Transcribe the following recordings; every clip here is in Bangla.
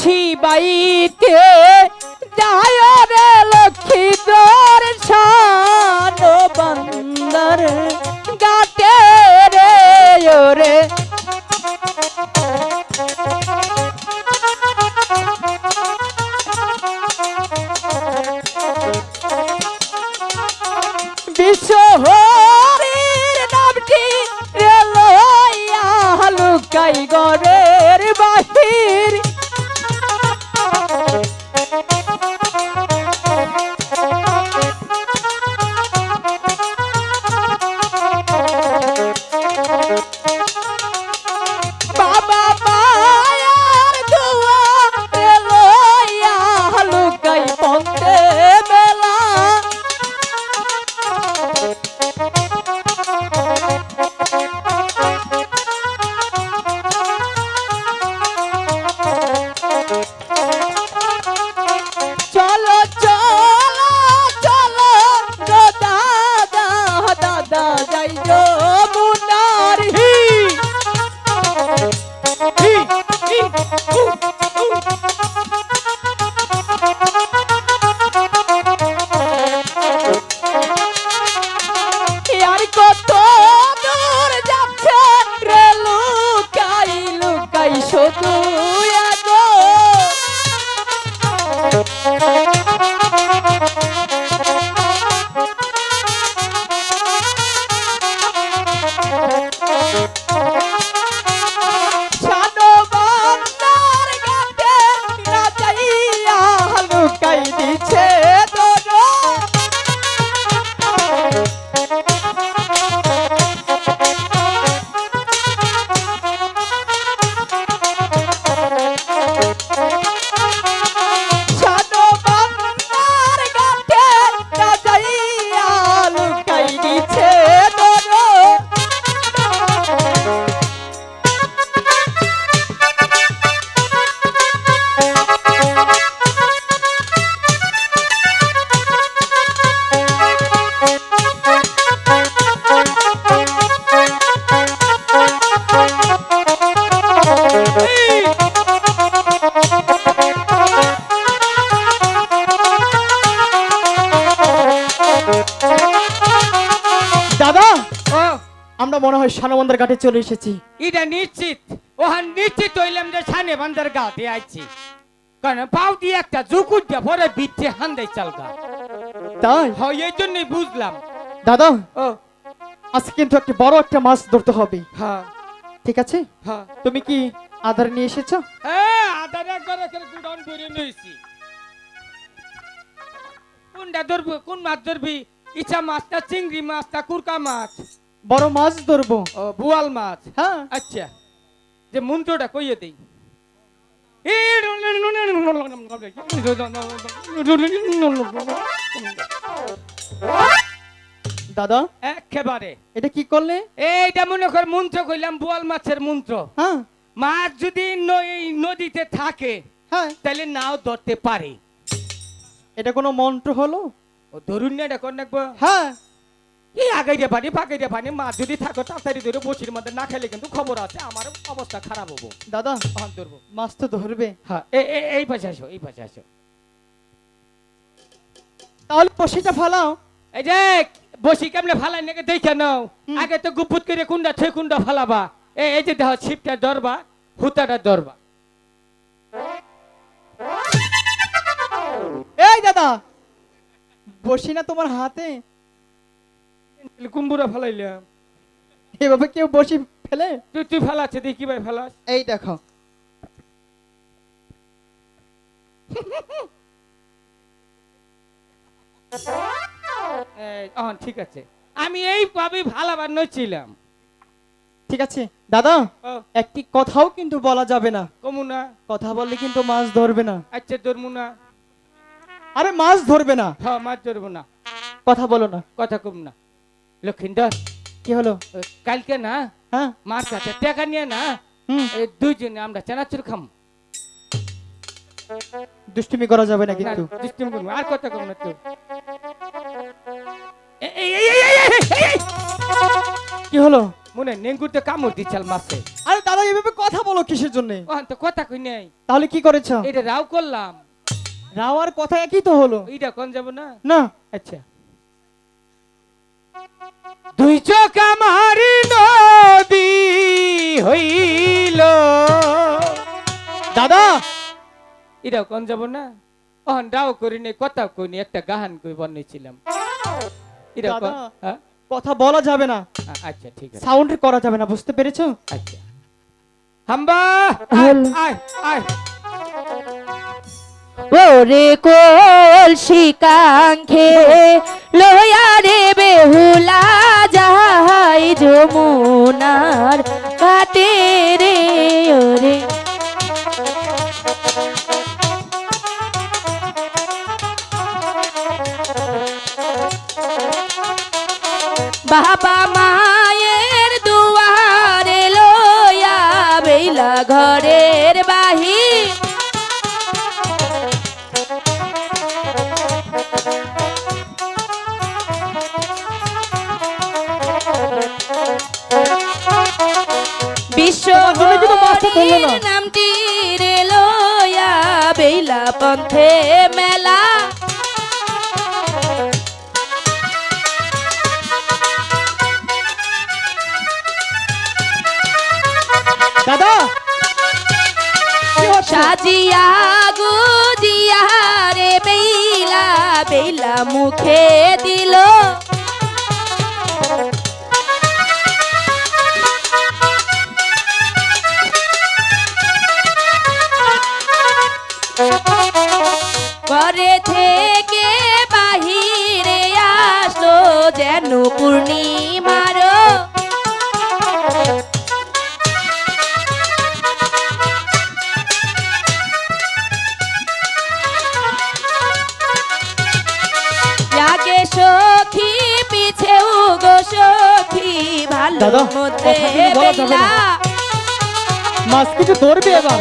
শিবাইতে যায় রে লক্ষ্মী দর্শন বন্দর গাটে রে রে। বিশ্বহরের নামটি রেলয়া লুকাই গরের বাহির। মনে হয় সানবন্দর ঘাটে চলে এসেছি। এটা নিশ্চিত। ওহান নিশ্চিত হইলাম যে সানে বান্দার গাতে আইছি। কারণ পাও দিয়ে একটা জুকুর দিয়ে পরে বিচ্ছে হান্দাই চালকা তাই? হয় এই জন্যই বুঝলাম। দাদা ও। আজকে কিন্তু একটা বড় একটা মাছ ধরতে হবে। হ্যাঁ। ঠিক আছে? হ্যাঁ। তুমি কি আধার নিয়ে এসেছ? হ্যাঁ আধার একবার এখানে গুডন করে নিয়েছি। কোনটা ধরবি? কোন মাছ ধরবি? ইচ্ছা মাছটা চিংড়ি মাছটা কুরকা মাছ? বড় মাছ ধরবো ও বুয়াল মাছ হ্যাঁ আচ্ছা যে মন্ত্রটা কইয়ে দেই দাদা একেবারে এটা কি করলে এইটা মনে কর মন্ত্র কইলাম বোয়াল মাছের মন্ত্র হ্যাঁ মাছ যদি নদীতে থাকে হ্যাঁ তাহলে নাও ধরতে পারে এটা কোনো মন্ত্র হলো ধরুন না এটা কর হ্যাঁ এই আগাইতে পানি পাকাইতে পানি মাছ যদি থাকো তাড়াতাড়ি ধরে বসির মধ্যে না খেলে কিন্তু খবর আছে আমার অবস্থা খারাপ হব। দাদা হ্যাঁ ধরবো। মাছ তো ধরবে। হ্যাঁ এই পাশে আসো এই পাশে আসো। তাহলে পশিটা ফালাও। এই যে বসি কেমনে ফালাই নাকি দেখে নাও। আগে তো গুপুত করে কুন্ডা ছয় কুন্ডা ফালাবা। এই এই যে দেখো ছিপটা ধরবা হুতাটা ধরবা। এই দাদা বসি না তোমার হাতে? কুম্বুরা ফালাইলাম এভাবে কেউ বসি ফেলে? তুই তুই ফালাচ্ছে দেখি কি ভাই ফালাস। এই দেখো। ঠিক আছে। আমি এই ভাবে ভালাবার নইছিলাম ঠিক আছে। দাদা একটি কথাও কিন্তু বলা যাবে না। কমুনা কথা বললে কিন্তু মাছ ধরবে না। আচ্ছা ধরমু না। আরে মাছ ধরবে না। হ্যাঁ মাছ ধরবো না। কথা বলো না। কথা কম না। লক্ষিন্দর কি হলো? কালকে না হ্যাঁ? মার কাছে টাকা নিয়ে না দুইজনে আমরা চানাচুর খাম। দুষ্টুমি করা যাবে না কিন্তু দুষ্টুমি করব আর কথা কম না তো। কি হলো? মনে নেঙ্গুরতে কামড় দিচ্ছাল মাছে। আরে দাদা এভাবে কথা বলো কিসের জন্য? তো কথা কই নাই। তাহলে কি করেছ? এটা রাও করলাম। রাও আর কথা একই তো হলো। এটা কোন যাব না? না। আচ্ছা। দুই চোখ আমার নদী হইল। দাদা এটা কন যাব না? অহন রাও করি নি কথা কই নি একটা গাহান কই বানাইছিলাম এটা হ্যাঁ? কথা বলা যাবে না। আচ্ছা ঠিক আছে। সাউন্ড করা যাবে না বুঝতে পেরেছ? আচ্ছা। হাম্বা! আয়, আয় আয়। ওরে কোল শিকাঙ্ক্ষে লয়া রে বেহুলা যাই যমুনার কাটে রে, ওরে। বাবা মায়ের দুয়ারে লয়া বেলা ঘরের পন্থে মেলা। দাদা? সাজিয়া গুজিয়া রে বেলা বেলা মুখে দিল। কথা কিন্তু বলা যাবে না। বেলা মাছ কিছু ধরবে এবার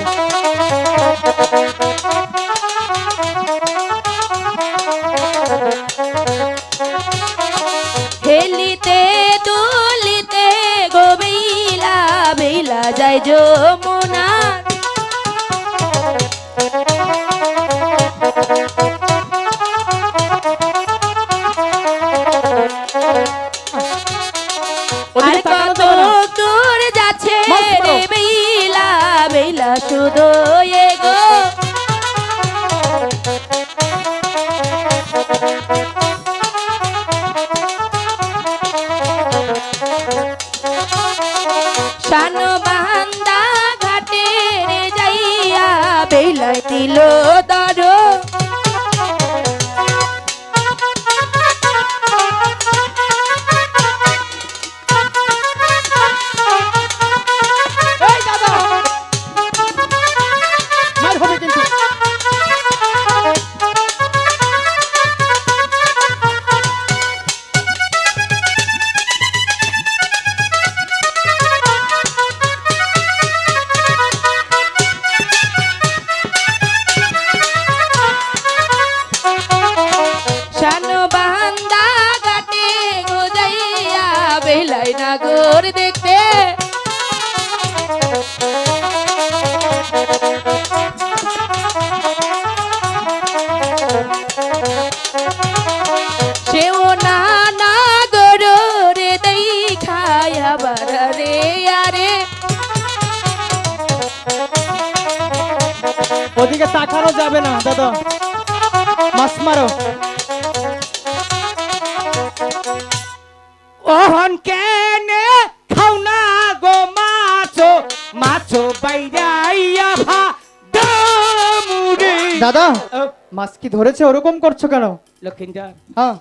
নাগর দেখতে। সেও না নাগর রে দেই খায়া আরে। ওদিকে তাকানো যাবে না, দাদা। মাছ মারো। দাদা মাছ কি ধরেছে ওরকম করছ কেন? লক্ষিন্দর হ্যাঁ।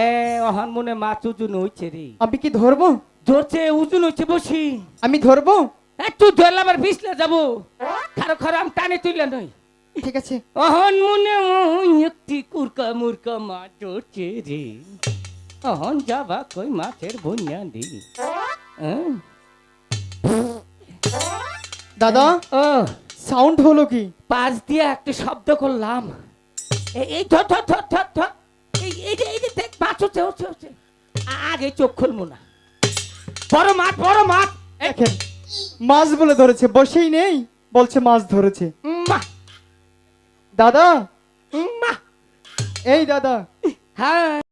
এ ওহন মনে মাছ উজুন হইছে রে। আমি কি ধরবো? ধরছে উজুন হইছে বসি। আমি ধরবো? এ তুই ধরলে আবার পিছলে যাব। খারো খারো আমি টানে তুইলে নই। ঠিক আছে। অহন মন একটি কুরকা মুরকা মাছ ধরছে রে। অহন যাবা কই মাছের বন্যা দি হ্যাঁ? দাদা সাউন্ড হলো কি? পাশ দিয়ে একটা শব্দ করলাম। এই- এই ধর ধর ধর ধর ধর। এই এই যে এই যে দেখ মাছ হচ্ছে হচ্ছে হচ্ছে। আগে চোখ খুলবো না। বড় মাছ বড় মাছ। দেখেন মাছ বলে ধরেছে বসেই নেই বলছে মাছ ধরেছে। দাদা। এই দাদা। হ্যাঁ।